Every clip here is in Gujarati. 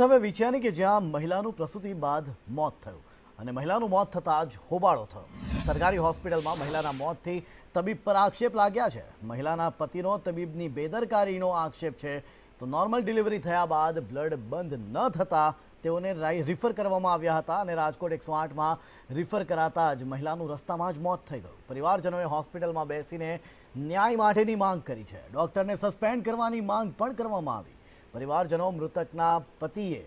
હવે વિચારી કે જ્યાં મહિલાનું પ્રસૂતિ બાદ મોત થયું અને મહિલાનું મોત થતાં જ હોબાળો થયો. સરકારી હોસ્પિટલમાં મહિલાના મોતથી તબીબ પર આક્ષેપ લાગ્યા છે. મહિલાના પતિનો તબીબની બેદરકારીનો આક્ષેપ છે. તો નોર્મલ ડિલિવરી થયા બાદ બ્લડ બંધ ન થતાં તેઓને રિફર કરવામાં આવ્યા હતા અને રાજકોટ એકસો આઠમાં રિફર કરાતા જ મહિલાનું રસ્તામાં જ મોત થઈ ગયું. પરિવારજનોએ હોસ્પિટલમાં બેસીને ન્યાય માટેની માંગ કરી છે. ડૉક્ટરને સસ્પેન્ડ કરવાની માંગ પણ કરવામાં આવી. પરિવારજનો મૃતકના પતિએ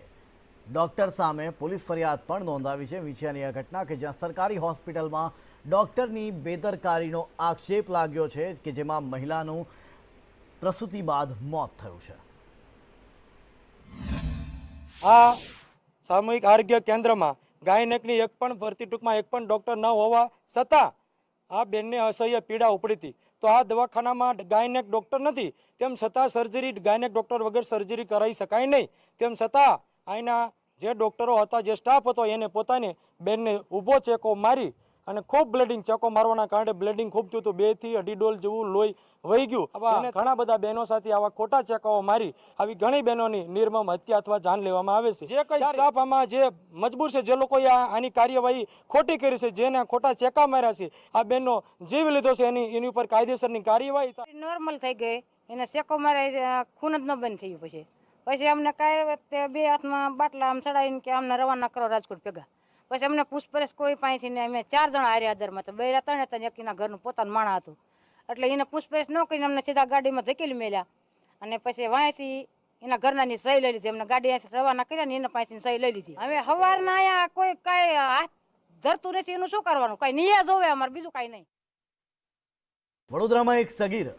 ડોક્ટર સામે પોલીસ ફરિયાદ પણ નોંધાવી છે. વિછિયાની આ ઘટના કે જ્યાં સરકારી હોસ્પિટલમાં ડોક્ટરની બેદરકારીનો આક્ષેપ લાગ્યો છે કે જેમાં મહિલાનું પ્રસૂતિ બાદ મોત થયું છે. આ સામૂહિક આરોગ્ય કેન્દ્રમાં ગાયનેકની એક પણ ભરતી ટૂંકમાં એક પણ ડૉક્ટર ન હોવા છતાં આ બેનને અસહ્ય પીડા ઉપડી હતી. તો આ દવાખાનામાં ગાયનેક ડૉક્ટર નથી. તેમ છતાં સર્જરી ગાયનેક ડૉક્ટર વગર સર્જરી કરાવી શકાય નહીં. તેમ છતાં અહીંના જે ડૉક્ટરો હતા, જે સ્ટાફ હતો, એને પોતાને બેનને ઊભો ચેકો મારી અને ખૂબ બ્લેડિંગ ચેકો મારવાના કારણે બ્લેડિંગ ખૂબ થયું હતું. બેથી અઢી ડોલ જેવું લોહી વહી ગયું. આવા ઘણા બધા બહેનો સાથે આવા ખોટા ચેકાઓ મારી. આવી ઘણી બહેનોની નિર્મમ હત્યા અથવા જાન લેવામાં આવે છે. જે કઈ સ્ટાફ આમાં જે મજબૂર છે જે લોકોએ આની કાર્યવાહી ખોટી કરી છે જેને ખોટા ચેકા માર્યા છે આ બેનનો જીવ લીધો છે એની એની ઉપર કાયદેસરની કાર્યવાહી નોર્મલ થઈ ગઈ. એને ચેકો મારે ખૂન જ ન બંધ થયું પછી. પછી અમને કાંઈ બે હાથમાં બાટલા આમ ચડાવીને કે અમને રવાના કરો રાજકોટ ભેગા. પછી અમને પૂછપરછ કોઈ પાસેથી ને અમે ચાર જણા આર્યા આધારમાં તો બે ત્રણ હતા ને એક એના ઘરનું પોતાનું માણા હતું. એટલે એને પૂછપરછ ન કરીને અમને સીધા ગાડીમાં ધકેલી મેલ્યા. અને પછી વાંચી એના ઘરનાની સહી લઈ લીધી. અમને ગાડી રવાના કર્યા ને એના પાસેથી સહી લઈ લીધી. હવે સવારના અહીંયા કોઈ કાંઈ હાથ ધરતું નથી. એનું શું કરવાનું? કાંઈ નિયા જોવે અમારે, બીજું કાંઈ નહીં. વડોદરામાં એક સગીર